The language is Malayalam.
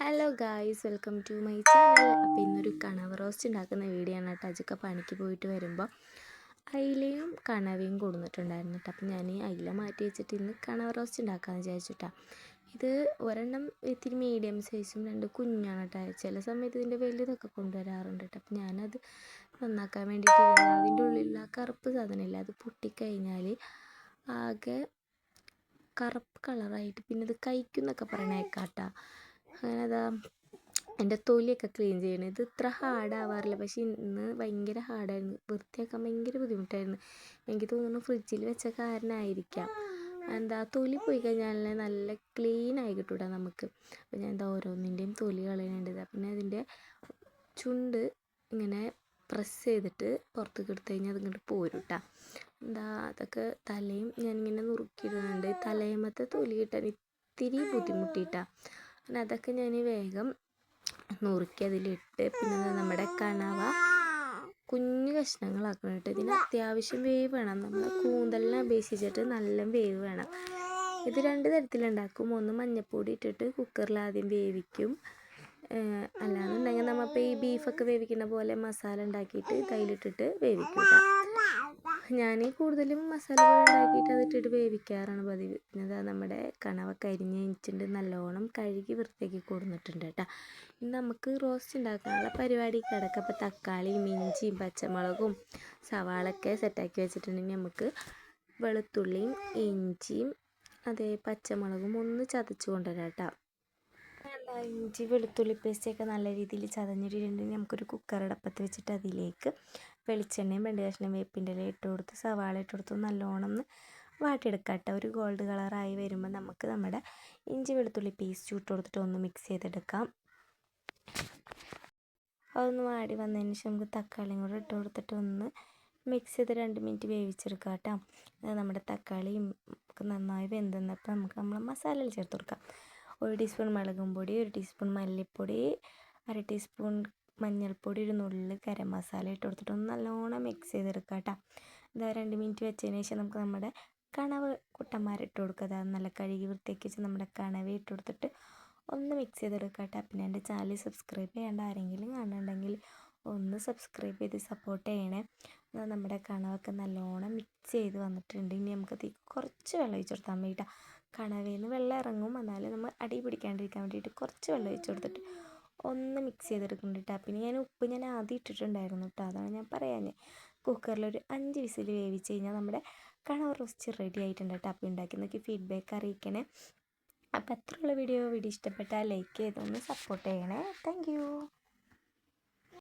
Hello guys welcome to my channel അപ്പോൾ ഇന്നൊരു കണവ റോസ്റ്റ് ഉണ്ടാക്കുന്ന വീഡിയോ ആണ് കേട്ടോ. അജൊക്കെ പണിക്ക് പോയിട്ട് വരുമ്പോൾ അയിലയും കണവയും കൊടുന്നിട്ടുണ്ടായിരുന്നു കേട്ടോ. അപ്പോൾ ഞാൻ അയില മാറ്റി വെച്ചിട്ട് ഇന്ന് കണവ റോസ്റ്റ് ഉണ്ടാക്കാമെന്ന് വിചാരിച്ചിട്ടാണ് ഇത് ഒരെണ്ണം ഇത്തിരി മീഡിയം സൈസും രണ്ട് കുഞ്ഞാണ് കേട്ടോ. ചില സമയത്ത് ഇതിന്റെ വലുതൊക്കെ കൊണ്ടുവരാറുണ്ട് കേട്ടോ. അപ്പോൾ ഞാനത് നന്നാക്കാൻ വേണ്ടിയിട്ട് അതിന്റെ ഉള്ളിലുള്ള കറുപ്പ് സാധനമില്ല അത് പൊട്ടിക്കഴിഞ്ഞാൽ ആകെ കറുപ്പ് കളറായിട്ട് പിന്നെ ഇത് കഴിക്കുന്നൊക്കെ പറയണേക്കാട്ടാ അങ്ങനെ അതാ എന്റെ തൊലിയൊക്കെ ക്ലീൻ ചെയ്യണം. ഇത് ഇത്ര ഹാർഡാവാറില്ല പക്ഷേ ഇന്ന് ഭയങ്കര ഹാർഡായിരുന്നു വൃത്തിയാക്കാൻ ഭയങ്കര ബുദ്ധിമുട്ടായിരുന്നു. എനിക്ക് തോന്നുന്നു ഫ്രിഡ്ജിൽ വെച്ച കാരണമായിരിക്കാം എന്താ തൊലി പോയി കഴിഞ്ഞാൽ നല്ല ക്ലീൻ ആയി കിട്ടൂടാ നമുക്ക്. അപ്പോൾ ഞാൻ എന്താ ഓരോന്നിന്റെയും തൊലി കളയുന്നുണ്ട് പിന്നെ അതിന്റെ ചുണ്ട് ഇങ്ങനെ പ്രസ് ചെയ്തിട്ട് പുറത്തേക്ക് എടുത്തു കഴിഞ്ഞാൽ അതിങ്ങോട്ട് പോരും എന്താ അതൊക്കെ തലയും ഞാനിങ്ങനെ നുറുക്കിയിടുന്നുണ്ട്. തലയുമത്തെ തൊലി കിട്ടാൻ ഇത്തിരി ബുദ്ധിമുട്ടിയിട്ടാണ് പിന്നെ അതൊക്കെ ഞാൻ വേഗം നുറുക്കി അതിലിട്ട് പിന്നെ നമ്മുടെ കണവ കുഞ്ഞു കഷ്ണങ്ങളാക്കണം കേട്ടോ. ഇതിന് അത്യാവശ്യം വേവ് വേണം. നമ്മൾ കൂന്തലിനെ അപേക്ഷിച്ചിട്ട് നല്ല വേവ് വേണം. ഇത് രണ്ട് തരത്തിലുണ്ടാക്കും. ഒന്ന് മഞ്ഞപ്പൊടി ഇട്ടിട്ട് കുക്കറിൽ ആദ്യം വേവിക്കും. അല്ലാന്നുണ്ടെങ്കിൽ നമ്മളിപ്പോൾ ഈ ബീഫൊക്കെ വേവിക്കുന്ന പോലെ മസാല ഉണ്ടാക്കിയിട്ട് കയ്യിലിട്ടിട്ട് വേവിക്കും ഞാൻ കൂടുതലും മസാലകൾ ഉണ്ടാക്കിയിട്ട് അതിട്ടിട്ട് വേവിക്കാറാണ് പതിവ്. അതാ നമ്മുടെ കണവ കരിഞ്ഞ് കഴിഞ്ഞിട്ടുണ്ട് നല്ലോണം കഴുകി വൃത്തിയാക്കി കൊടുത്തിട്ടുണ്ട് കേട്ടോ. ഇനി നമുക്ക് റോസ്റ്റ് ഉണ്ടാക്കാനുള്ള പരിപാടി കിടക്കുക അപ്പോൾ തക്കാളിയും ഇഞ്ചിയും പച്ചമുളകും സവാളൊക്കെ സെറ്റാക്കി വെച്ചിട്ടുണ്ടെങ്കിൽ നമുക്ക് വെളുത്തുള്ളിയും ഇഞ്ചിയും അതേ പച്ചമുളകും ഒന്ന് ചതച്ച് കൊണ്ടുവരാം കേട്ടോ. ഇഞ്ചി വെളുത്തുള്ളി പേസ്റ്റൊക്കെ നല്ല രീതിയിൽ ചതഞ്ഞിട്ടുണ്ടെങ്കിൽ നമുക്കൊരു കുക്കറടപ്പത്ത് വെച്ചിട്ട് അതിലേക്ക് വെളിച്ചെണ്ണയും രണ്ട് കഷ്ണം വേപ്പിന്റെ ഇല ഇട്ട് കൊടുത്ത് സവാള ഇട്ട് കൊടുത്ത് നല്ലോണം ഒന്ന് വാട്ടിയെടുക്കാം ഒരു ഗോൾഡ് കളറായി വരുമ്പോൾ നമുക്ക് നമ്മുടെ ഇഞ്ചി വെളുത്തുള്ളി പേസ്റ്റ് ഇട്ട് കൊടുത്തിട്ട് ഒന്ന് മിക്സ് ചെയ്തെടുക്കാം. അതൊന്ന് വാടി വന്നതിന് ശേഷം നമുക്ക് തക്കാളിയും കൂടെ ഇട്ട് കൊടുത്തിട്ട് ഒന്ന് മിക്സ് ചെയ്ത് രണ്ട് മിനിറ്റ് വേവിച്ചെടുക്കാം കേട്ടോ. നമ്മുടെ തക്കാളിയും നന്നായി വെന്തെന്നപ്പോൾ നമുക്ക് നമ്മൾ മസാലയിൽ ചേർത്ത് കൊടുക്കാം. ഒരു ടീസ്പൂൺ മുളകും പൊടി ഒരു ടീസ്പൂൺ മല്ലിപ്പൊടി അര ടീസ്പൂൺ മഞ്ഞൾപ്പൊടി ഒരു നുള്ളിൽ ഗരം മസാല ഇട്ട് കൊടുത്തിട്ട് ഒന്ന് നല്ലോണം മിക്സ് ചെയ്തെടുക്കുക കേട്ടോ ഇതാ രണ്ട് മിനിറ്റ് വെച്ചതിന് ശേഷം നമുക്ക് നമ്മുടെ കണവ് കുട്ടന്മാരിട്ട് കൊടുക്കുക. അതായത് നല്ല കഴുകി വൃത്തിയാക്കി വെച്ച് നമ്മുടെ കണവ ഇട്ട് കൊടുത്തിട്ട് ഒന്ന് മിക്സ് ചെയ്തെടുക്കുക കേട്ടോ പിന്നെ എന്റെ ചാനൽ സബ്സ്ക്രൈബ് ചെയ്യേണ്ട ആരെങ്കിലും കാണുന്നുണ്ടെങ്കിൽ ഒന്ന് സബ്സ്ക്രൈബ് ചെയ്ത് സപ്പോർട്ട് ചെയ്യണേ. നമ്മുടെ കണവൊക്കെ നല്ലോണം മിക്സ് ചെയ്ത് വന്നിട്ടുണ്ട്. ഇനി നമുക്ക് തീ കുറച്ച് വെള്ളം ഒഴിച്ച് കൊടുത്താൽ മതി കേട്ടോ നിന്ന് വെള്ളം ഇറങ്ങും. എന്നാലും നമ്മൾ അടി പിടിക്കാണ്ടിരിക്കാൻ വേണ്ടിയിട്ട് കുറച്ച് വെള്ളം ഒഴിച്ച് കൊടുത്തിട്ട് ഒന്ന് മിക്സ് ചെയ്തെടുക്കുന്നുണ്ട് കേട്ടോ പിന്നെ ഞാൻ ഉപ്പ് ഞാൻ ആദ്യം ഇട്ടിട്ടുണ്ടായിരുന്നു കേട്ടോ അതാണ് ഞാൻ പറയാൻ കുക്കറിൽ ഒരു അഞ്ച് വിസിൽ വേവിച്ച് കഴിഞ്ഞാൽ നമ്മുടെ കണവർ റോസ്റ്റ് റെഡി ആയിട്ടുണ്ട് കേട്ടോ അപ്പോൾ ഉണ്ടാക്കി നോക്കി ഫീഡ്ബാക്ക് അറിയിക്കണേ. അപ്പോൾ എത്രയുള്ള വീഡിയോ വീഡിയോ ഇഷ്ടപ്പെട്ടാൽ ലൈക്ക് ചെയ്തൊന്ന് സപ്പോർട്ട് ചെയ്യണേ. താങ്ക്